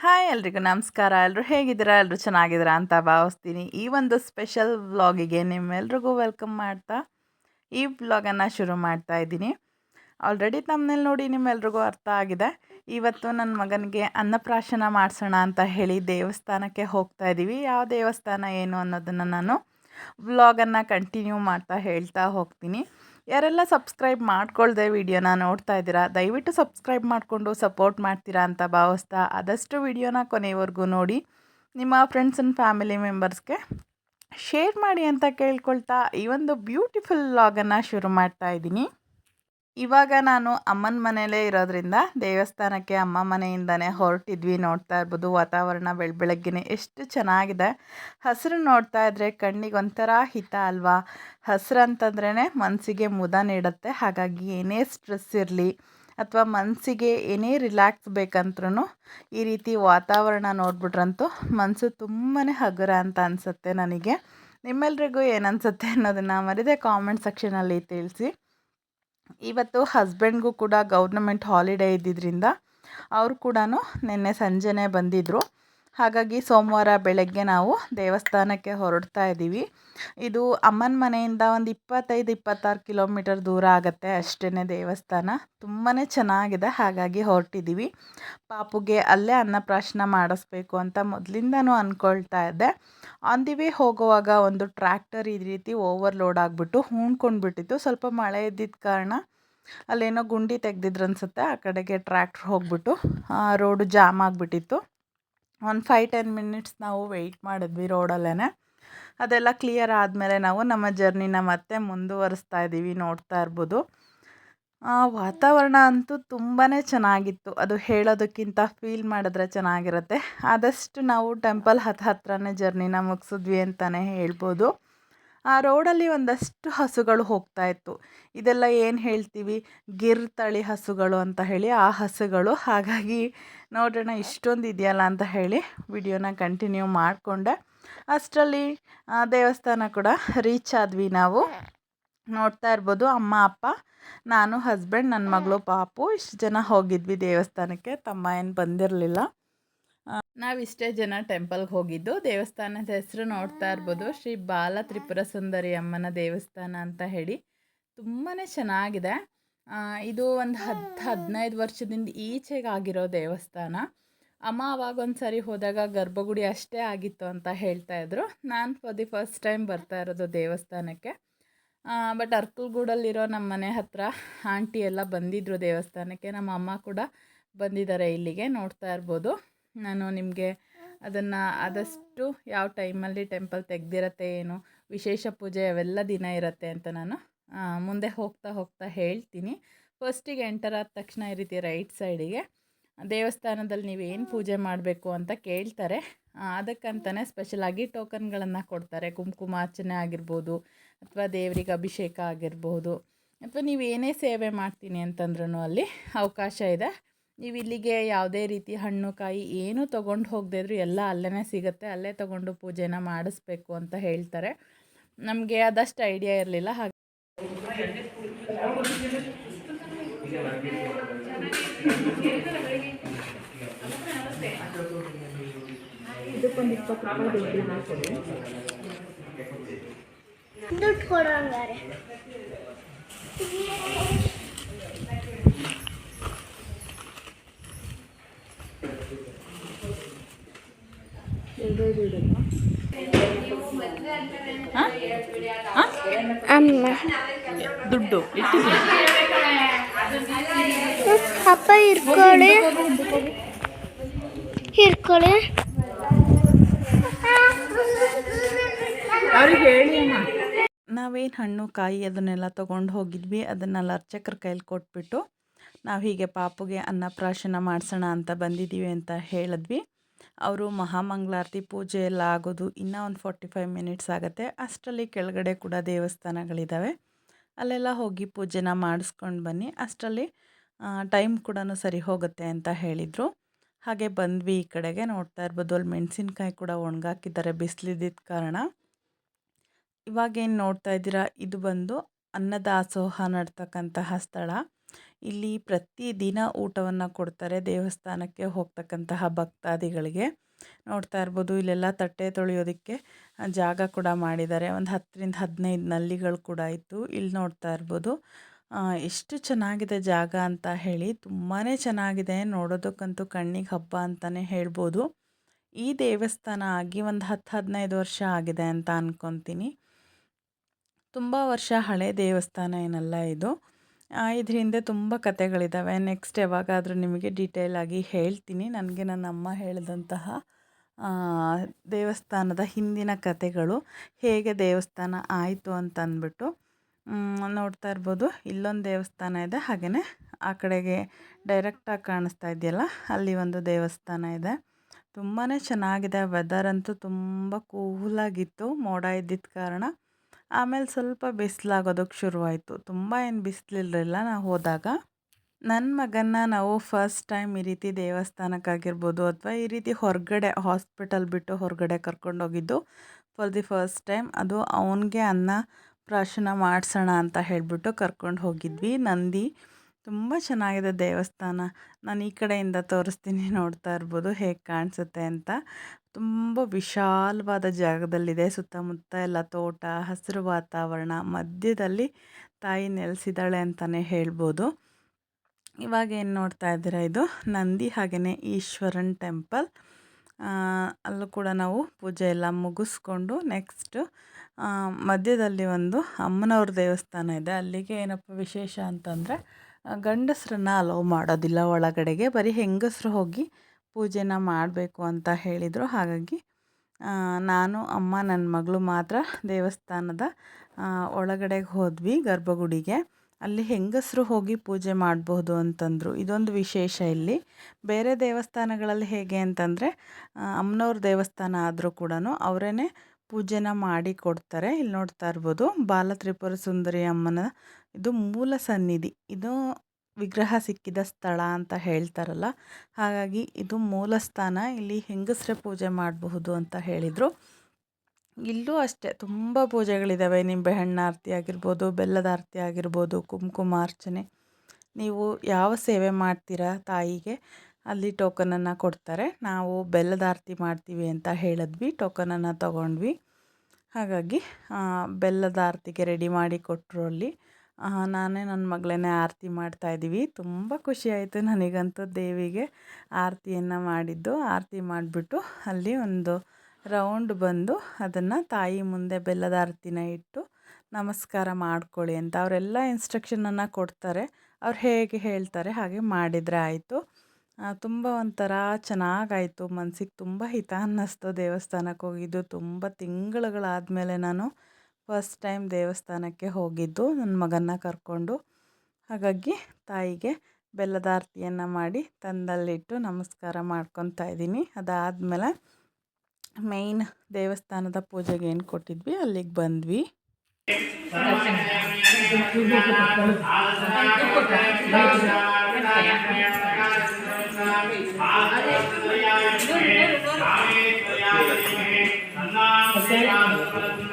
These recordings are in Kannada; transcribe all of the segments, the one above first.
ಹಾಯ್ ಎಲ್ರಿಗೂ ನಮಸ್ಕಾರ. ಎಲ್ಲರೂ ಹೇಗಿದ್ದೀರಾ? ಎಲ್ಲರೂ ಚೆನ್ನಾಗಿದ್ದೀರಾ ಅಂತ ಭಾವಿಸ್ತೀನಿ. ಈ ಒಂದು ಸ್ಪೆಷಲ್ ವ್ಲಾಗಿಗೆ ನಿಮ್ಮೆಲ್ರಿಗೂ ವೆಲ್ಕಮ್ ಮಾಡ್ತಾ ಈ ವ್ಲಾಗನ್ನು ಶುರು ಮಾಡ್ತಾ ಇದ್ದೀನಿ. ಆಲ್ರೆಡಿ ತಮ್ಮನೇಲಿ ನೋಡಿ ನಿಮ್ಮೆಲ್ರಿಗೂ ಅರ್ಥ ಆಗಿದೆ. ಇವತ್ತು ನನ್ನ ಮಗನಿಗೆ ಅನ್ನಪ್ರಾಶನ ಮಾಡಿಸೋಣ ಅಂತ ಹೇಳಿ ದೇವಸ್ಥಾನಕ್ಕೆ ಹೋಗ್ತಾ ಇದ್ದೀವಿ. ಯಾವ ದೇವಸ್ಥಾನ ಏನು ಅನ್ನೋದನ್ನು ನಾನು ವ್ಲಾಗನ್ನು ಕಂಟಿನ್ಯೂ ಮಾಡ್ತಾ ಹೇಳ್ತಾ ಹೋಗ್ತೀನಿ. ಯಾರೆಲ್ಲ ಸಬ್ಸ್ಕ್ರೈಬ್ ಮಾಡ್ಕೊಳ್ದೆ ವಿಡಿಯೋನ ನೋಡ್ತಾ ಇದ್ದೀರಾ, ದಯವಿಟ್ಟು ಸಬ್ಸ್ಕ್ರೈಬ್ ಮಾಡಿಕೊಂಡು ಸಪೋರ್ಟ್ ಮಾಡ್ತೀರಾ ಅಂತ ಭಾವಿಸ್ತಾ ಆದಷ್ಟು ವಿಡಿಯೋನ ಕೊನೆಯವರೆಗೂ ನೋಡಿ, ನಿಮ್ಮ ಫ್ರೆಂಡ್ಸ್ ಆ್ಯಂಡ್ ಫ್ಯಾಮಿಲಿ ಮೆಂಬರ್ಸ್ಗೆ ಶೇರ್ ಮಾಡಿ ಅಂತ ಕೇಳ್ಕೊಳ್ತಾ ಈ ಒಂದು ಬ್ಯೂಟಿಫುಲ್ ಲಾಗನ್ನು ಶುರು ಮಾಡ್ತಾ ಇದ್ದೀನಿ. ಇವಾಗ ನಾನು ಅಮ್ಮನ ಮನೆಯಲ್ಲೇ ಇರೋದ್ರಿಂದ ದೇವಸ್ಥಾನಕ್ಕೆ ಅಮ್ಮ ಮನೆಯಿಂದನೇ ಹೊರಟಿದ್ವಿ ನೋಡ್ತಾ ಇರ್ಬೋದು. ವಾತಾವರಣ ಬೆಳ, ಬೆಳಗ್ಗೆನೆ ಎಷ್ಟು ಚೆನ್ನಾಗಿದೆ. ಹಸಿರು ನೋಡ್ತಾ ಇದ್ರೆ ಕಣ್ಣಿಗೆ ಒಂಥರ ಹಿತ ಅಲ್ವಾ? ಹಸಿರು ಅಂತಂದ್ರೇ ಮನಸ್ಸಿಗೆ ಮುದ ನೀಡುತ್ತೆ. ಹಾಗಾಗಿ ಏನೇ ಸ್ಟ್ರೆಸ್ ಇರಲಿ ಅಥವಾ ಮನಸ್ಸಿಗೆ ಏನೇ ರಿಲ್ಯಾಕ್ಸ್ ಬೇಕಂತ್ರೂ ಈ ರೀತಿ ವಾತಾವರಣ ನೋಡ್ಬಿಟ್ರಂತೂ ಮನಸ್ಸು ತುಂಬಾ ಹಗುರ ಅಂತ ಅನಿಸುತ್ತೆ ನನಗೆ. ನಿಮ್ಮೆಲ್ರಿಗೂ ಏನನ್ಸುತ್ತೆ ಅನ್ನೋದನ್ನು ಮರಿದೆ ಕಾಮೆಂಟ್ ಸೆಕ್ಷನಲ್ಲಿ ತಿಳಿಸಿ. ಇವತ್ತು ಹಸ್ಬೆಂಡ್ಗೂ ಕೂಡ ಗೌರ್ನಮೆಂಟ್ ಹಾಲಿಡೇ ಇದ್ದಿದ್ದರಿಂದ ಅವರು ಕೂಡ ನಿನ್ನೆ ಸಂಜೆನೇ ಬಂದಿದ್ದರು ಹಾಗಾಗಿ ಸೋಮವಾರ ಬೆಳಗ್ಗೆ ನಾವು ದೇವಸ್ಥಾನಕ್ಕೆ ಹೊರಡ್ತಾ ಇದ್ದೀವಿ. ಇದು ಅಮ್ಮನ ಮನೆಯಿಂದ ಒಂದು ಇಪ್ಪತ್ತೈದು, ಇಪ್ಪತ್ತಾರು ಕಿಲೋಮೀಟರ್ ದೂರ ಆಗುತ್ತೆ ಅಷ್ಟೇ ದೇವಸ್ಥಾನ. ತುಂಬಾ ಚೆನ್ನಾಗಿದೆ, ಹಾಗಾಗಿ ಹೊರಟಿದ್ದೀವಿ. ಪಾಪುಗೆ ಅಲ್ಲೇ ಅನ್ನಪ್ರಾಶನ ಮಾಡಿಸ್ಬೇಕು ಅಂತ ಮೊದಲಿಂದನೂ ಅಂದ್ಕೊಳ್ತಾ ಇದ್ದೆ. ಆನ್ ದಿ ವೇ ಹೋಗುವಾಗ ಒಂದು ಟ್ರ್ಯಾಕ್ಟರ್ ಈ ರೀತಿ ಓವರ್ಲೋಡ್ ಆಗಿಬಿಟ್ಟು ಹೂಣ್ಕೊಂಡ್ಬಿಟ್ಟಿತ್ತು. ಸ್ವಲ್ಪ ಮಳೆ ಇದ್ದಿದ್ದ ಕಾರಣ ಅಲ್ಲೇನೋ ಗುಂಡಿ ತೆಗ್ದಿದ್ರು ಅನ್ಸುತ್ತೆ, ಆ ಕಡೆಗೆ ಟ್ರ್ಯಾಕ್ಟ್ರ್ ಹೋಗ್ಬಿಟ್ಟು ರೋಡು ಜಾಮ್ ಆಗಿಬಿಟ್ಟಿತ್ತು. ಒಂದು ಫೈವ್ ಟೆನ್ ಮಿನಿಟ್ಸ್ ನಾವು ವೆಯ್ಟ್ ಮಾಡಿದ್ವಿ ರೋಡಲ್ಲೇ ಅದೆಲ್ಲ ಕ್ಲಿಯರ್ ಆದಮೇಲೆ ನಾವು ನಮ್ಮ ಜರ್ನಿನ ಮತ್ತೆ ಮುಂದುವರಿಸ್ತಾ ಇದ್ದೀವಿ ನೋಡ್ತಾ ಇರ್ಬೋದು. ವಾತಾವರಣ ಅಂತೂ ತುಂಬಾ ಚೆನ್ನಾಗಿತ್ತು. ಅದು ಹೇಳೋದಕ್ಕಿಂತ ಫೀಲ್ ಮಾಡಿದ್ರೆ ಚೆನ್ನಾಗಿರುತ್ತೆ. ಆದಷ್ಟು ನಾವು ಟೆಂಪಲ್ ಹತ್ತು ಹತ್ರನೇ ಜರ್ನಿನ ಮುಗಿಸಿದ್ವಿ ಅಂತಲೇ ಹೇಳ್ಬೋದು. ಆ ರೋಡಲ್ಲಿ ಒಂದಷ್ಟು ಹಸುಗಳು ಹೋಗ್ತಾ ಇತ್ತು. ಇದೆಲ್ಲ ಏನು ಹೇಳ್ತೀವಿ? ಗಿರ್ ತಳಿ ಹಸುಗಳು ಅಂತ ಹೇಳಿ ಆ ಹಸುಗಳು. ಹಾಗಾಗಿ ನೋಡೋಣ ಇಷ್ಟೊಂದು ಇದೆಯಲ್ಲ ಅಂತ ಹೇಳಿ ವಿಡಿಯೋನ ಕಂಟಿನ್ಯೂ ಮಾಡಿಕೊಂಡೆ. ಅಷ್ಟರಲ್ಲಿ ದೇವಸ್ಥಾನ ಕೂಡ ರೀಚ್ ಆದ್ವಿ ನಾವು. ನೋಡ್ತಾ ಇರ್ಬೋದು, ಅಮ್ಮ, ಅಪ್ಪ, ನಾನು, ಹಸ್ಬೆಂಡ್ ನನ್ನ ಮಗಳು, ಪಾಪು, ಇಷ್ಟು ಜನ ಹೋಗಿದ್ವಿ ದೇವಸ್ಥಾನಕ್ಕೆ. ತಮ್ಮ ಏನು ಬಂದಿರಲಿಲ್ಲ. ನಾವಿಷ್ಟೇ ಜನ ಟೆಂಪಲ್ಗೆ ಹೋಗಿದ್ದು. ದೇವಸ್ಥಾನದ ಹೆಸರು ನೋಡ್ತಾ ಇರ್ಬೋದು. ಶ್ರೀ ಬಾಲ ತ್ರಿಪುರ ಸುಂದರಿ ಅಮ್ಮನ ದೇವಸ್ಥಾನ ಅಂತ ಹೇಳಿ. ತುಂಬಾ ಚೆನ್ನಾಗಿದೆ. ಇದು ಒಂದು ಹತ್ತು ಹದಿನೈದು ವರ್ಷದಿಂದ ಈಚೆಗೆ ಆಗಿರೋ ದೇವಸ್ಥಾನ. ಅಮ್ಮ ಅವಾಗ ಒಂದು ಸರಿ ಹೋದಾಗ ಗರ್ಭಗುಡಿ ಅಷ್ಟೇ ಆಗಿತ್ತು ಅಂತ ಹೇಳ್ತಾ ಇದ್ರು. ನಾನು ಫಾರ್ ದಿ ಫಸ್ಟ್ ಟೈಮ್ ಬರ್ತಾ ಇರೋದು ದೇವಸ್ಥಾನಕ್ಕೆ. ಬಟ್ ಅರ್ಕಲ್ಗೂಡಲ್ಲಿರೋ ನಮ್ಮ ಮನೆ ಹತ್ರ ಆಂಟಿ ಎಲ್ಲ ಬಂದಿದ್ದರು ದೇವಸ್ಥಾನಕ್ಕೆ. ನಮ್ಮ ಅಮ್ಮ ಕೂಡ ಬಂದಿದ್ದಾರೆ ಇಲ್ಲಿಗೆ ನೋಡ್ತಾ ಇರ್ಬೋದು. ನಾನು ನಿಮಗೆ ಅದನ್ನು ಆದಷ್ಟು ಯಾವ ಟೈಮಲ್ಲಿ ಟೆಂಪಲ್ ತೆಗ್ದಿರತ್ತೆ ಏನು, ವಿಶೇಷ ಪೂಜೆ ಅವೆಲ್ಲ ದಿನ ಇರುತ್ತೆ ಅಂತ ನಾನು ಮುಂದೆ ಹೋಗ್ತಾ ಹೋಗ್ತಾ ಹೇಳ್ತೀನಿ. ಫಸ್ಟಿಗೆ ಎಂಟರ್ ಆದ ತಕ್ಷಣ ಈ ರೀತಿ ರೈಟ್ ಸೈಡಿಗೆ ದೇವಸ್ಥಾನದಲ್ಲಿ ನೀವೇನು ಪೂಜೆ ಮಾಡಬೇಕು ಅಂತ ಕೇಳ್ತಾರೆ. ಅದಕ್ಕಂತಲೇ ಸ್ಪೆಷಲಾಗಿ ಟೋಕನ್ಗಳನ್ನು ಕೊಡ್ತಾರೆ. ಕುಂಕುಮಾರ್ಚನೆ ಆಗಿರ್ಬೋದು, ಅಥವಾ ದೇವರಿಗೆ ಅಭಿಷೇಕ ಆಗಿರ್ಬೋದು, ಅಥವಾ ಏನೇ ಸೇವೆ ಮಾಡ್ತೀನಿ ಅಂತಂದ್ರೂ ಅಲ್ಲಿ ಅವಕಾಶ ಇದೆ. ನೀವು ಇಲ್ಲಿಗೆ ಯಾವುದೇ ರೀತಿ ಹಣ್ಣು, ಕಾಯಿ ಏನೂ ತೊಗೊಂಡು ಹೋಗದೇ ಎಲ್ಲ ಅಲ್ಲೇ ಸಿಗುತ್ತೆ. ಅಲ್ಲೇ ತೊಗೊಂಡು ಪೂಜೆನ ಮಾಡಿಸ್ಬೇಕು ಅಂತ ಹೇಳ್ತಾರೆ. ನಮಗೆ ಅದಷ್ಟು ಐಡಿಯಾ ಇರಲಿಲ್ಲ. ಹಾಗೆ ದುಡ್ಡು ಕೊಡೋ ಅಮ್ಮ ದುಡ್ಡು ಅಪ್ಪ ಇರ್ಕೊಳ್ಳಿ ಇರ್ಕೊಳ್ಳಿ ನಾವೇನು ಹಣ್ಣು ಕಾಯಿ ಅದನ್ನೆಲ್ಲ ತೊಗೊಂಡು ಹೋಗಿದ್ವಿ. ಅದನ್ನೆಲ್ಲ ಅರ್ಚಕರ ಕೈಲಿ ಕೊಟ್ಬಿಟ್ಟು ನಾವು ಹೀಗೆ ಪಾಪುಗೆ ಅನ್ನಪ್ರಾಶನ ಮಾಡಿಸೋಣ ಅಂತ ಬಂದಿದ್ದೀವಿ ಅಂತ ಹೇಳಿದ್ವಿ. ಅವರು ಮಹಾಮಂಗಳಾರತಿ ಪೂಜೆ ಎಲ್ಲ ಆಗೋದು ಇನ್ನೂ ಒಂದು ಫೋರ್ಟಿ ಫೈವ್ ಮಿನಿಟ್ಸ್ ಆಗುತ್ತೆ. ಅಷ್ಟರಲ್ಲಿ ಕೆಳಗಡೆ ಕೂಡ ದೇವಸ್ಥಾನಗಳಿದ್ದಾವೆ ಅಲ್ಲೆಲ್ಲ ಹೋಗಿ ಪೂಜೆನ ಮಾಡಿಸ್ಕೊಂಡು ಬನ್ನಿ. ಅಷ್ಟರಲ್ಲಿ ಟೈಮ್ ಕೂಡ ಸರಿ ಹೋಗುತ್ತೆ ಅಂತ ಹೇಳಿದರು. ಹಾಗೆ ಬಂದ್ವಿ ಈ ಕಡೆಗೆ. ನೋಡ್ತಾ ಇರ್ಬೋದು, ಅಲ್ಲಿ ಮೆಣಸಿನ್ಕಾಯಿ ಕೂಡ ಒಣಗಾಕಿದ್ದಾರೆ ಬಿಸಿಲಿದ್ದಿದ್ದ ಕಾರಣ. ಇವಾಗೇನು ನೋಡ್ತಾ ಇದ್ದೀರಾ? ಇದು ಬಂದು ಅನ್ನದಾಸೋಹ ನಡ್ತಕ್ಕಂತಹ ಸ್ಥಳ. ಇಲ್ಲಿ ಪ್ರತಿದಿನ ಊಟವನ್ನು ಕೊಡ್ತಾರೆ ದೇವಸ್ಥಾನಕ್ಕೆ ಹೋಗ್ತಕ್ಕಂತಹ ಭಕ್ತಾದಿಗಳಿಗೆ. ನೋಡ್ತಾ ಇರ್ಬೋದು ಇಲ್ಲೆಲ್ಲ ತಟ್ಟೆ ತೊಳೆಯೋದಕ್ಕೆ ಜಾಗ ಕೂಡ ಮಾಡಿದ್ದಾರೆ. ಒಂದು ಹತ್ತರಿಂದ ಹದಿನೈದು ನಲ್ಲಿಗಳು ಕೂಡ ಇತ್ತು. ಇಲ್ಲಿ ನೋಡ್ತಾ ಇರ್ಬೋದು. ಎಷ್ಟು ಚೆನ್ನಾಗಿದೆ ಜಾಗ ಅಂತ ಹೇಳಿ ತುಂಬಾ ಚೆನ್ನಾಗಿದೆ. ನೋಡೋದಕ್ಕಂತೂ ಕಣ್ಣಿಗೆ ಹಬ್ಬ ಅಂತಲೇ ಹೇಳ್ಬೋದು. ಈ ದೇವಸ್ಥಾನ ಆಗಿ ಒಂದು ಹತ್ತು ಹದಿನೈದು ವರ್ಷ ಆಗಿದೆ ಅಂತ ಅಂದ್ಕೊತೀನಿ ತುಂಬ ವರ್ಷ ಹಳೆ ದೇವಸ್ಥಾನ ಏನಲ್ಲ ಇದು. ಆ, ಇದ್ರ ಹಿಂದೆ ತುಂಬ ಕತೆಗಳಿದ್ದಾವೆ ನೆಕ್ಸ್ಟ್ ಯಾವಾಗಾದರೂ ನಿಮಗೆ ಡೀಟೇಲ್ ಆಗಿ ಹೇಳ್ತೀನಿ. ನನಗೆ ನನ್ನ ಅಮ್ಮ ಹೇಳಿದಂತಹ ದೇವಸ್ಥಾನದ ಹಿಂದಿನ ಕತೆಗಳು ಹೇಗೆ ದೇವಸ್ಥಾನ ಆಯಿತು ಅಂತ ಅಂದ್ಬಿಟ್ಟು ನೋಡ್ತಾ ಇರ್ಬೋದು. ಇಲ್ಲೊಂದು ದೇವಸ್ಥಾನ ಇದೆ. ಹಾಗೆಯೇ ಆ ಕಡೆಗೆ ಡೈರೆಕ್ಟಾಗಿ ಕಾಣಿಸ್ತಾ ಇದೆಯಲ್ಲ ಅಲ್ಲಿ ಒಂದು ದೇವಸ್ಥಾನ ಇದೆ. ತುಂಬಾ ಚೆನ್ನಾಗಿದೆ. ವೆದರ್ ಅಂತೂ ತುಂಬ ಕೂಲಾಗಿತ್ತು ಮೋಡ ಇದ್ದಿದ್ದ ಕಾರಣ. ಆಮೇಲೆ ಸ್ವಲ್ಪ ಬಿಸಿಲಾಗೋದಕ್ಕೆ ಶುರುವಾಯಿತು. ತುಂಬ ಏನು ಬಿಸಿಲಿರಲಿಲ್ಲ ನಾವು ಹೋದಾಗ. ನನ್ನ ಮಗನ ನಾವು ಫಸ್ಟ್ ಟೈಮ್ ಈ ರೀತಿ ದೇವಸ್ಥಾನಕ್ಕಾಗಿರ್ಬೋದು ಅಥವಾ ಈ ರೀತಿ ಹೊರಗಡೆ ಹಾಸ್ಪಿಟಲ್ ಬಿಟ್ಟು ಹೊರಗಡೆ ಕರ್ಕೊಂಡೋಗಿದ್ದು ಫಾರ್ ದಿ ಫಸ್ಟ್ ಟೈಮ್ ಅದು ಅವನಿಗೆ ಅನ್ನ ಪ್ರಾಶನ ಮಾಡಿಸೋಣ ಅಂತ ಹೇಳಿಬಿಟ್ಟು ಕರ್ಕೊಂಡು ಹೋಗಿದ್ವಿ. ನಂದಿ ತುಂಬ ಚೆನ್ನಾಗಿದೆ ದೇವಸ್ಥಾನ. ನಾನು ಈ ಕಡೆಯಿಂದ ತೋರಿಸ್ತೀನಿ ನೋಡ್ತಾ ಇರ್ಬೋದು ಹೇಗೆ ಕಾಣಿಸುತ್ತೆ ಅಂತ. ತುಂಬ ವಿಶಾಲವಾದ ಜಾಗದಲ್ಲಿದೆ, ಸುತ್ತಮುತ್ತ ಎಲ್ಲ ತೋಟ, ಹಸಿರು ವಾತಾವರಣ, ಮಧ್ಯದಲ್ಲಿ ತಾಯಿ ನೆಲೆಸಿದ್ದಾಳೆ ಅಂತಲೇ ಹೇಳ್ಬೋದು. ಇವಾಗ ಏನು ನೋಡ್ತಾ ಇದ್ದೀರಾ ಇದು? ನಂದಿ ಹಾಗೆಯೇ ಈಶ್ವರನ್ ಟೆಂಪಲ್. ಅಲ್ಲೂ ಕೂಡ ನಾವು ಪೂಜೆ ಎಲ್ಲ ಮುಗಿಸ್ಕೊಂಡು ನೆಕ್ಸ್ಟು ಮಧ್ಯದಲ್ಲಿ ಒಂದು ಅಮ್ಮನವ್ರ ದೇವಸ್ಥಾನ ಇದೆ. ಅಲ್ಲಿಗೆ ಏನಪ್ಪ ವಿಶೇಷ ಅಂತಂದರೆ ಗಂಡಸರನ್ನ ಅಲೋ ಮಾಡೋದಿಲ್ಲ ಒಳಗಡೆಗೆ, ಬರೀ ಹೆಂಗಸರು ಹೋಗಿ ಪೂಜೆನ ಮಾಡಬೇಕು ಅಂತ ಹೇಳಿದರು. ಹಾಗಾಗಿ ನಾನು, ಅಮ್ಮ ನನ್ನ ಮಗಳು ಮಾತ್ರ ದೇವಸ್ಥಾನದ ಒಳಗಡೆಗೆ ಹೋದ್ವಿ ಗರ್ಭಗುಡಿಗೆ. ಅಲ್ಲಿ ಹೆಂಗಸರು ಹೋಗಿ ಪೂಜೆ ಮಾಡಬಹುದು ಅಂತಂದರು. ಇದೊಂದು ವಿಶೇಷ ಇಲ್ಲಿ. ಬೇರೆ ದೇವಸ್ಥಾನಗಳಲ್ಲಿ ಹೇಗೆ ಅಂತಂದರೆ ಅಮ್ಮನವ್ರ ದೇವಸ್ಥಾನ ಆದರೂ ಕೂಡ ಅವರೇ ಪೂಜೆನ ಮಾಡಿ ಕೊಡ್ತಾರೆ. ಇಲ್ಲಿ ನೋಡ್ತಾ ಇರ್ಬೋದು. ಬಾಲತ್ರಿಪುರ ಸುಂದರಿ ಅಮ್ಮನ ಇದು ಮೂಲ ಸನ್ನಿಧಿ. ಇದು ವಿಗ್ರಹ ಸಿಕ್ಕಿದ ಸ್ಥಳ ಅಂತ ಹೇಳ್ತಾರಲ್ಲ. ಹಾಗಾಗಿ ಇದು ಮೂಲ ಸ್ಥಾನ. ಇಲ್ಲಿ ಹೆಂಗಸರೇ ಪೂಜೆ ಮಾಡಬಹುದು ಅಂತ ಹೇಳಿದರು. ಇಲ್ಲೂ ಅಷ್ಟೇ, ತುಂಬ ಪೂಜೆಗಳಿದ್ದಾವೆ ನಿಂಬೆಹಣ್ಣು ಆರತಿ ಆಗಿರ್ಬೋದು, ಬೆಲ್ಲದ ಆರತಿ ಆಗಿರ್ಬೋದು ಕುಂಕುಮಾರ್ಚನೆ ನೀವು ಯಾವ ಸೇವೆ ಮಾಡ್ತೀರಾ ತಾಯಿಗೆ, ಅಲ್ಲಿ ಟೋಕನನ್ನು ಕೊಡ್ತಾರೆ. ನಾವು ಬೆಲ್ಲದ ಆರತಿ ಮಾಡ್ತೀವಿ ಅಂತ ಹೇಳಿದ್ವಿ ಟೋಕನನ್ನು ತಗೊಂಡ್ವಿ. ಹಾಗಾಗಿ ಬೆಲ್ಲದ ಆರತಿಗೆ ರೆಡಿ ಮಾಡಿ ಕೊಟ್ಟರು ಅಲ್ಲಿ. ನಾನೇ ನನ್ನ ಮಗಳೇ ಆರತಿ ಮಾಡ್ತಾಯಿದ್ದೀವಿ ತುಂಬ ಖುಷಿ ಆಯಿತು ನನಗಂತೂ ದೇವಿಗೆ ಆರತಿಯನ್ನು ಮಾಡಿದ್ದು. ಆರತಿ ಮಾಡಿಬಿಟ್ಟು ಅಲ್ಲಿ ಒಂದು ರೌಂಡ್ ಬಂದು ಅದನ್ನು ತಾಯಿ ಮುಂದೆ ಬೆಲ್ಲದ ಆರತಿನ ಇಟ್ಟು ನಮಸ್ಕಾರ ಮಾಡ್ಕೊಳ್ಳಿ ಅಂತ ಅವರೆಲ್ಲ ಇನ್ಸ್ಟ್ರಕ್ಷನನ್ನು ಕೊಡ್ತಾರೆ. ಅವ್ರು ಹೇಗೆ ಹೇಳ್ತಾರೆ ಹಾಗೆ ಮಾಡಿದರೆ ಆಯಿತು. ತುಂಬ ಒಂಥರ ಚೆನ್ನಾಗಾಯಿತು. ಮನಸ್ಸಿಗೆ ತುಂಬ ಹಿತ ಅನ್ನಿಸ್ತು ದೇವಸ್ಥಾನಕ್ಕೆ ಹೋಗಿದ್ದು. ತುಂಬ ತಿಂಗಳುಗಳಾದಮೇಲೆ ನಾನು ಫಸ್ಟ್ ಟೈಮ್ ದೇವಸ್ಥಾನಕ್ಕೆ ಹೋಗಿದ್ದು, ನನ್ನ ಮಗನ್ನ ಕರ್ಕೊಂಡು. ಹಾಗಾಗಿ ತಾಯಿಗೆ ಬೆಲ್ಲದ ಆರತಿಯನ್ನು ಮಾಡಿ ತಂದಲ್ಲಿಟ್ಟು ನಮಸ್ಕಾರ ಮಾಡ್ಕೊತಾ ಇದ್ದೀನಿ. ಅದಾದಮೇಲೆ ಮೇಯ್ನ್ ದೇವಸ್ಥಾನದ ಪೂಜೆಗೆ ಏನು ಕೊಟ್ಟಿದ್ವಿ? ಅಲ್ಲಿಗೆ ಬಂದ್ವಿ.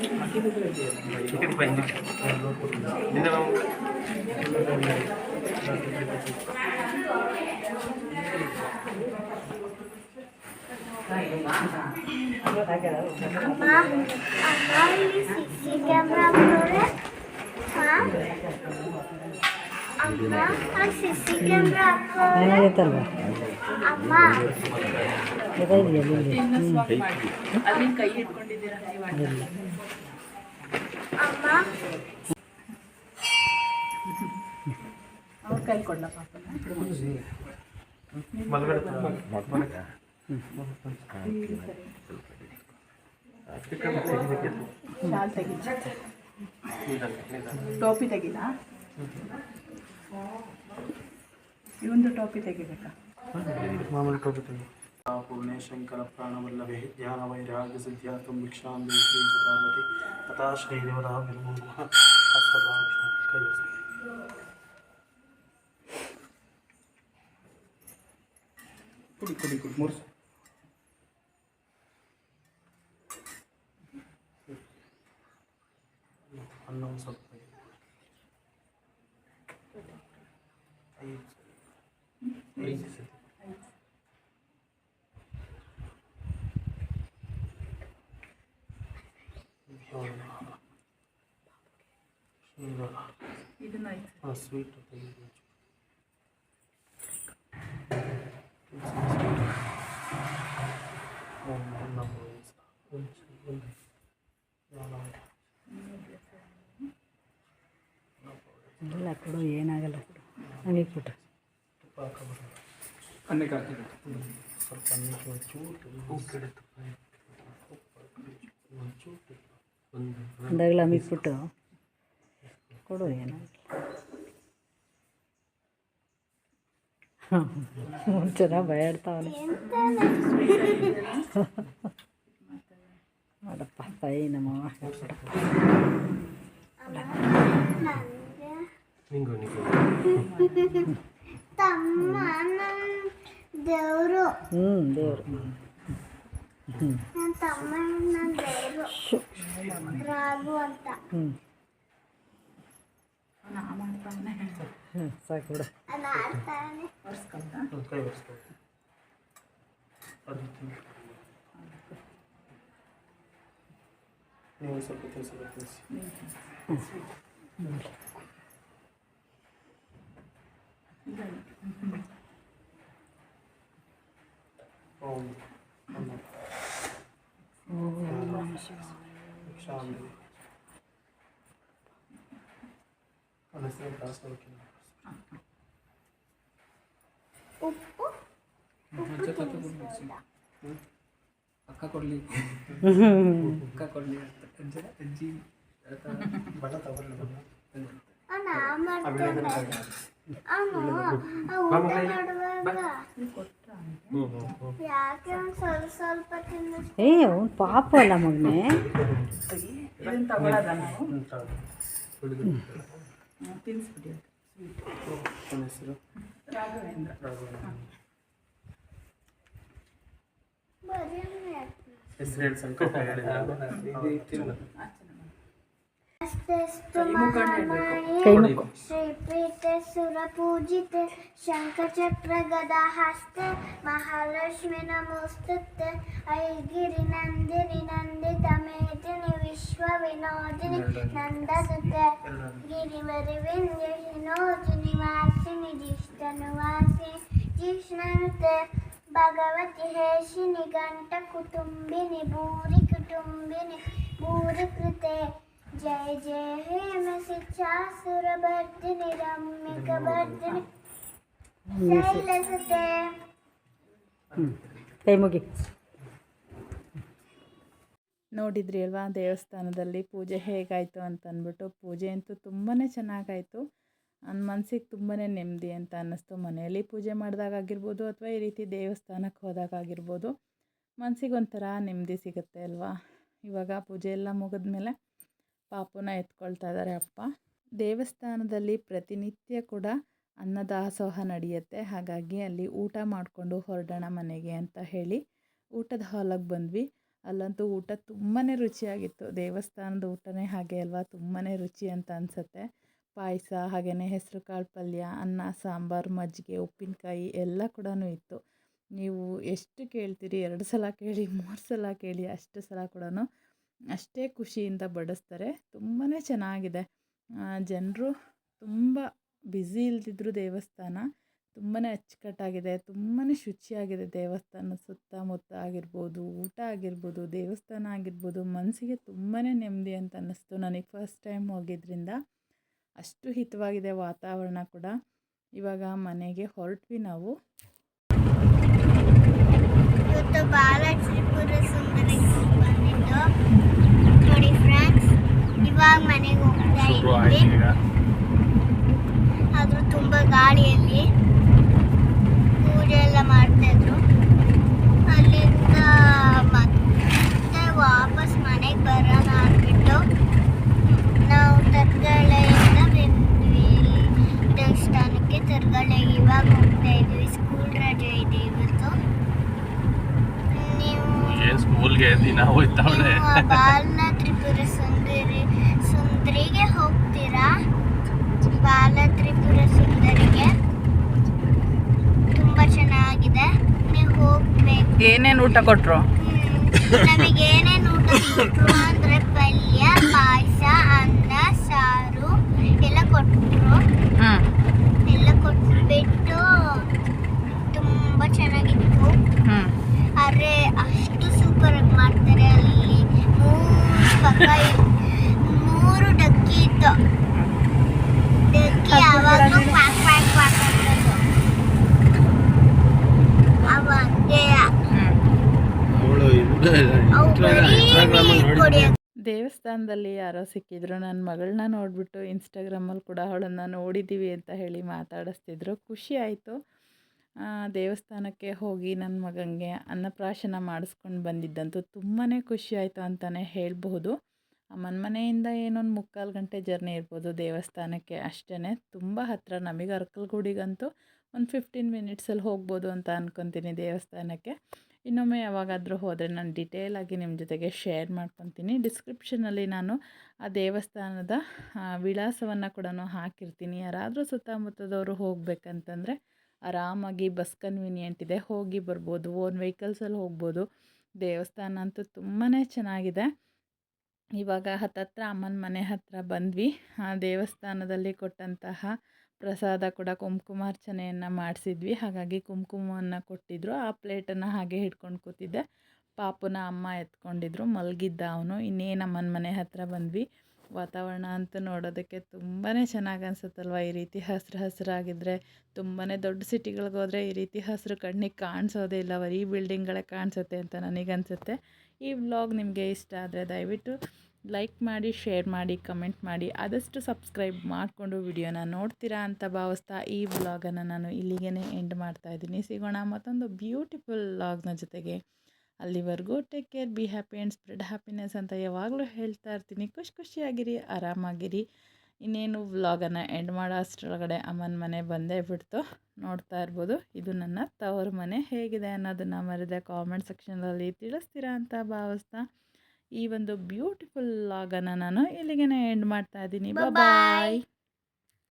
ಇಲ್ಲಿ ಸಿ ಸಿ ಕ್ಯಾಮ್ರಾ ಹಾಕೋರೆ ಹಾಂ ಅಮ್ಮ ಆ ಸಿ ಸಿ ಕ್ಯಾಮ್ರಾ ಹಾಕೋರೆ ಅಮ್ಮ ಅಮ್ಮ ಅವ್ರ ಕೈ ಕೊಡ್ಲ ಪಾಪ ಶಾಲ್ ತೆಗಿ ಟೋಪಿ ತೆಗಿಲ ಈ ಒಂದು ಟಾಪಿ ತೆಗಿಬೇಕಾ ಮಾಮೂಲಿ ಟಾಪಿ ತೆಗಿ ಪೂರ್ಣೇಶಂಕರ ಪ್ರಾಣವಲ್ಲವೇ ಧ್ಯಾನ ವೈರಾಗ್ಯ ಸಿದ್ಧಾರ್ಥಂ ಭಿಕ್ಷಾಂ ದೇವಿ ಪಾರ್ವತಿ ತಥಾ ಶ್ರೀದೇವರಾವ ವಿರಮೋ ಹಸ್ತಭಾಕ್ಷ ಕುಡಿ ಕುಡಿ ಕುಡಿ ಮೂರ್ಸು ಅನ್ನಂ ಸೊಪ್ಪು ಸ್ವೀಟ್ ಇಲ್ಲ ಕೊಡು ಏನಾಗಲ್ಲ ಕೊಡು. ನಮಗೆ ಕೊಟ್ಟು ಅನ್ನಕ್ಕೆ ಸ್ವಲ್ಪ ಒಂಚೂರು ಅಂದಾಗಲ ಮಿಕ್ಬಿಟ್ಟು ಕೊಡು ಏನಾಗಲ್ಲ ಚೆನ್ನಾಗಿ ಭಯಾಡ್ತಾವನೆ ಮಾಡಪ್ಪ ತಾಯಿ ನಮ್ಮವ್ವ ನಿಂಗು ನಿಂಗು. ತಮ್ಮ ದೇವರು. ಹ್ಞೂ ದೇವರು. ನನ್ನ ತಮ್ಮ ನನ್ನ ದೇವರು. ರಾಘು ಅಂತ. ಹ್ಞೂ ಹ್ಞೂ ಸಾಕು ಬಿಡು. ಅದು ಆಡ್ತಾನೆ. ನೀವು ಸ್ವಲ್ಪ ತಿನ್ಸಿ ತಿನ್ನಿಸಿ ಮಾಡುವಾಗ ಯಾಕೆ ಒಂದು ಸ್ವಲ್ಪ ಸ್ವಲ್ಪ ತಿನ್ನು ಏ ಅವ್ನು ಪಾಪ ಅಲ್ಲ ಮಗನೇ ತಿನ್ನಿಸ್ಬಿಡಿ ನನ್ನ ಹೆಸರು? ರಾಘವೇಂದ್ರ. ಹೆಸರು ಹೇಳಿ ಸಂಕಲ್ಪ ಹೇಳಿದ ಅಸ್ತೆಸ್ತು ಮಹಾಮಾಯೆ ಕೈ ಮುಕ್ಕು. सुरपूजिते शङ्खचक्रगदाहस्ते महालक्ष्मि नमोस्तुते अयि गिरिनन्दिनि नन्दितमेदिनि विश्वविनोदिनि नन्दसुते गिरिवरिविन्द्यहिनोदिनि वासिनि जिष्टनुवासि जिष्णनुते భగవతి హేషిని గంట కుటుంబిని భూరి కుటుంబిని భూరి కృతే ಶೈಲಸುತೆ ಕೈ ಮುಗಿ. ನೋಡಿದ್ರಿ ಅಲ್ವಾ ದೇವಸ್ಥಾನದಲ್ಲಿ ಪೂಜೆ ಹೇಗಾಯಿತು ಅಂತ ಅಂದ್ಬಿಟ್ಟು. ಪೂಜೆ ಅಂತೂ ತುಂಬಾ ಚೆನ್ನಾಗಾಯಿತು. ನನ್ನ ಮನಸ್ಸಿಗೆ ತುಂಬಾ ನೆಮ್ಮದಿ ಅಂತ ಅನ್ನಿಸ್ತು. ಮನೆಯಲ್ಲಿ ಪೂಜೆ ಮಾಡಿದಾಗಿರ್ಬೋದು ಅಥವಾ ಈ ರೀತಿ ದೇವಸ್ಥಾನಕ್ಕೆ ಹೋದಾಗಿರ್ಬೋದು ಮನಸ್ಸಿಗೆ ಒಂಥರ ನೆಮ್ಮದಿ ಸಿಗುತ್ತೆ ಅಲ್ವಾ. ಇವಾಗ ಪೂಜೆ ಎಲ್ಲ ಮುಗಿದ್ಮೇಲೆ ಪಾಪುನ ಎತ್ಕೊಳ್ತಾ ಇದ್ದಾರೆ ಅಪ್ಪ. ದೇವಸ್ಥಾನದಲ್ಲಿ ಪ್ರತಿನಿತ್ಯ ಕೂಡ ಅನ್ನದಾಸೋಹ ನಡೆಯುತ್ತೆ. ಹಾಗಾಗಿ ಅಲ್ಲಿ ಊಟ ಮಾಡಿಕೊಂಡು ಹೊರಡೋಣ ಮನೆಗೆ ಅಂತ ಹೇಳಿ ಊಟದ ಹಾಲಿಗೆ ಬಂದ್ವಿ. ಅಲ್ಲಂತೂ ಊಟ ತುಂಬಾ ರುಚಿಯಾಗಿತ್ತು. ದೇವಸ್ಥಾನದ ಊಟನೇ ಹಾಗೆ ಅಲ್ವಾ? ತುಂಬಾ ರುಚಿ ಅಂತ ಅನಿಸುತ್ತೆ. ಪಾಯಸ ಹಾಗೆಯೇ ಹೆಸರು ಕಾಳು ಪಲ್ಯ, ಅನ್ನ, ಸಾಂಬಾರು, ಮಜ್ಜಿಗೆ, ಉಪ್ಪಿನಕಾಯಿ ಎಲ್ಲ ಕೂಡ ಇತ್ತು. ನೀವು ಎಷ್ಟು ಕೇಳ್ತೀರಿ? ಎರಡು ಸಲ ಕೇಳಿ, ಮೂರು ಸಲ ಕೇಳಿ, ಅಷ್ಟು ಸಲ ಕೂಡ ಅಷ್ಟೇ ಖುಷಿಯಿಂದ ಬಡಿಸ್ತಾರೆ. ತುಂಬಾ ಚೆನ್ನಾಗಿದೆ. ಜನರು ತುಂಬ ಬ್ಯುಸಿ ಇಲ್ದಿದ್ರು ದೇವಸ್ಥಾನ ತುಂಬಾ ಅಚ್ಚುಕಟ್ಟಾಗಿದೆ. ತುಂಬಾ ಶುಚಿಯಾಗಿದೆ ದೇವಸ್ಥಾನ. ಸುತ್ತಮುತ್ತ ಆಗಿರ್ಬೋದು, ಊಟ ಆಗಿರ್ಬೋದು, ದೇವಸ್ಥಾನ ಆಗಿರ್ಬೋದು ಮನಸ್ಸಿಗೆ ತುಂಬಾ ನೆಮ್ಮದಿ ಅಂತ ಅನ್ನಿಸ್ತು ನನಗೆ ಫಸ್ಟ್ ಟೈಮ್ ಹೋಗಿದ್ದರಿಂದ ಅಷ್ಟು ಹಿತವಾಗಿದೆ ವಾತಾವರಣ ಕೂಡ. ಇವಾಗ ಮನೆಗೆ ಹೊರಟ್ವಿ ನಾವು. ಇವತ್ತು ಫ್ರೆಂಡ್ಸ್ ಇವಾಗ ಮನೆಗೆ ಹೋಗ್ತಾ ಇದ್ದೀವಿ ಆದರೂ ತುಂಬಾ ಗಾಳಿಯಲ್ಲಿ ಪೂಜೆ ಎಲ್ಲ ಮಾಡ್ತಾ ಇದ್ರು. ಅಲ್ಲಿಂದ ಮತ್ತೆ ವಾಪಸ್ ಮನೆಗೆ ಬರೋಣ ಅಂದ್ಬಿಟ್ಟು ನಾವು ತರಕಾರಿ ಊಟ ಕೊಟ್ರು? ನಮಗೆ ಏನೇನು ಊಟ ಕೊಟ್ರು ಅಂದ್ರೆ ಪಲ್ಯ ಪಾಯಸ ಅನ್ನ ಸಾರು ಎಲ್ಲ ಕೊಟ್ಟರು ಹ್ಞೂ ಎಲ್ಲ ಕೊಟ್ಬಿಟ್ಟು ತುಂಬಾ ಚೆನ್ನಾಗಿತ್ತು. ಹ್ಞೂ ಆದ್ರೆ ಅಷ್ಟು ಸೂಪರ್ ಆಗಿ ಮಾಡ್ತಾರೆ ಅಲ್ಲಿ. ಮೂರು ಪಕ್ಕ ಮೂರು ಡಕ್ಕಿ ಇತ್ತು. ಡಕ್ಕಿ ಯಾವಾಗಲೂ ಪ್ಯಾಕ್ ಕ್ವಾಕ್ ಕ್ವಾಕ್ ಅನ್ನೋದು ಅವ ಹಂಗೆ ಅವು ಬರೀ ನೀರ್ ಕುಡಿಯೋದು. ದೇವಸ್ಥಾನದಲ್ಲಿ ಯಾರೋ ಸಿಕ್ಕಿದ್ರು ನನ್ನ ಮಗಳನ್ನ ನೋಡಿಬಿಟ್ಟು ಇನ್ಸ್ಟಾಗ್ರಾಮಲ್ಲಿ ಕೂಡ ಅವಳನ್ನು ನೋಡಿದ್ದೀವಿ ಅಂತ ಹೇಳಿ ಮಾತಾಡಿಸ್ತಿದ್ರು. ಖುಷಿ ಆಯಿತು. ದೇವಸ್ಥಾನಕ್ಕೆ ಹೋಗಿ ನನ್ನ ಮಗನಿಗೆ ಅನ್ನಪ್ರಾಶನ ಮಾಡಿಸ್ಕೊಂಡು ಬಂದಿದ್ದಂತೂ ತುಂಬಾ ಖುಷಿ ಆಯಿತು ಅಂತಲೇ ಹೇಳಬಹುದು. ಅಮ್ಮನ ಮನೆಯಿಂದ ಏನೊಂದು ಮುಕ್ಕಾಲು ಗಂಟೆ ಜರ್ನಿ ಇರ್ಬೋದು ದೇವಸ್ಥಾನಕ್ಕೆ ಅಷ್ಟೇ ತುಂಬ ಹತ್ತಿರ ನಮಗೆ ಅರ್ಕಲ್ಗೂಡಿಗಂತೂ ಒಂದು ಫಿಫ್ಟೀನ್ ಮಿನಿಟ್ಸಲ್ಲಿ ಹೋಗ್ಬೋದು ಅಂತ ಅಂದ್ಕೊತೀನಿ ದೇವಸ್ಥಾನಕ್ಕೆ. ಇನ್ನೊಮ್ಮೆ ಯಾವಾಗಾದರೂ ಹೋದರೆ ನಾನು ಡಿಟೇಲಾಗಿ ನಿಮ್ಮ ಜೊತೆಗೆ ಶೇರ್ ಮಾಡ್ಕೊತೀನಿ. ಡಿಸ್ಕ್ರಿಪ್ಷನಲ್ಲಿ ನಾನು ಆ ದೇವಸ್ಥಾನದ ವಿಳಾಸವನ್ನು ಕೂಡ ಹಾಕಿರ್ತೀನಿ. ಯಾರಾದರೂ ಸುತ್ತಮುತ್ತದವರು ಹೋಗಬೇಕಂತಂದರೆ ಆರಾಮಾಗಿ ಬಸ್ ಕನ್ವೀನಿಯೆಂಟ್ ಇದೆ. ಹೋಗಿ ಬರ್ಬೋದು ಓನ್ ವೆಹಿಕಲ್ಸಲ್ಲಿ ಹೋಗ್ಬೋದು. ದೇವಸ್ಥಾನ ಅಂತೂ ತುಂಬಾ ಚೆನ್ನಾಗಿದೆ. ಇವಾಗ ಹತ್ತತ್ರ ಅಮ್ಮನ ಮನೆ ಹತ್ತಿರ ಬಂದ್ವಿ. ಆ ದೇವಸ್ಥಾನದಲ್ಲಿ ಕೊಟ್ಟಂತಹ ಪ್ರಸಾದ ಕೂಡ ಕುಂಕುಮಾರ್ಚನೆಯನ್ನು ಮಾಡಿಸಿದ್ವಿ. ಹಾಗಾಗಿ ಕುಂಕುಮವನ್ನು ಕೊಟ್ಟಿದ್ದರು ಆ ಪ್ಲೇಟನ್ನು ಹಾಗೆ ಹಿಡ್ಕೊಂಡು ಕೂತಿದ್ದೆ. ಪಾಪುನ ಅಮ್ಮ ಎತ್ಕೊಂಡಿದ್ರು, ಮಲಗಿದ್ದ ಅವನು. ಇನ್ನೇನು ಅಮ್ಮನ ಮನೆ ಹತ್ತಿರ ಬಂದ್ವಿ. ವಾತಾವರಣ ಅಂತೂ ನೋಡೋದಕ್ಕೆ ತುಂಬಾ ಚೆನ್ನಾಗಿ ಅನಿಸುತ್ತಲ್ವ? ಈ ರೀತಿ ಹಸಿರು ಹಸಿರಾಗಿದ್ದರೆ ತುಂಬಾ ದೊಡ್ಡ ಸಿಟಿಗಳಿಗೆ ಹೋದರೆ ಈ ರೀತಿ ಹಸಿರು ಕಣ್ಣಿಗೆ ಕಾಣಿಸೋದೇ ಇಲ್ಲ. ಬರೀ ಬಿಲ್ಡಿಂಗ್ಗಳೇ ಕಾಣಿಸುತ್ತೆ ಅಂತ ನನಗನ್ಸುತ್ತೆ. ಈ ವ್ಲಾಗ್ ನಿಮಗೆ ಇಷ್ಟ ಆದರೆ ದಯವಿಟ್ಟು ಲೈಕ್ ಮಾಡಿ ಶೇರ್ ಮಾಡಿ ಕಮೆಂಟ್ ಮಾಡಿ, ಆದಷ್ಟು ಸಬ್ಸ್ಕ್ರೈಬ್ ಮಾಡಿಕೊಂಡು ವಿಡಿಯೋನ ನೋಡ್ತೀರಾ ಅಂತ ಭಾವಿಸ್ತಾ ಈ ವ್ಲಾಗನ್ನು ನಾನು ಇಲ್ಲಿಗೆ ಎಂಡ್ ಮಾಡ್ತಾ ಇದ್ದೀನಿ. ಸಿಗೋಣ ಮತ್ತೊಂದು ಬ್ಯೂಟಿಫುಲ್ ವ್ಲಾಗ್ನ ಜೊತೆಗೆ. ಅಲ್ಲಿವರೆಗೂ take care be happy and spread happiness ಅಂತ ಯಾವಾಗಲೂ ಹೇಳ್ತಾ ಇರ್ತೀನಿ. ಖುಷಿ ಖುಷಿಯಾಗಿರಿ, ಆರಾಮಾಗಿರಿ. ಇನ್ನೇನು ವ್ಲಾಗನ್ನು ಎಂಡ್ ಮಾಡೋ ಅಷ್ಟರೊಳಗಡೆ ಅಮ್ಮನ ಮನೆ ಬಂದೇ ಬಿಡ್ತು. ನೋಡ್ತಾ ಇರ್ಬೋದು. ಇದು ನನ್ನ ತವರು ಮನೆ. ಹೇಗಿದೆ ಅನ್ನೋದನ್ನು ಮರೆದೆ ಕಾಮೆಂಟ್ ಸೆಕ್ಷನಲ್ಲಿ ತಿಳಿಸ್ತೀರಾ ಅಂತ ಭಾವಿಸ್ತಾ. ಈ ಒಂದು ಬ್ಯೂಟಿಫುಲ್ ಲಾಗನ್ನು ನಾನು ಇಲ್ಲಿಗೆ ಎಂಡ್ ಮಾಡ್ತಾ ಇದ್ದೀನಿ. ಬಾಯ್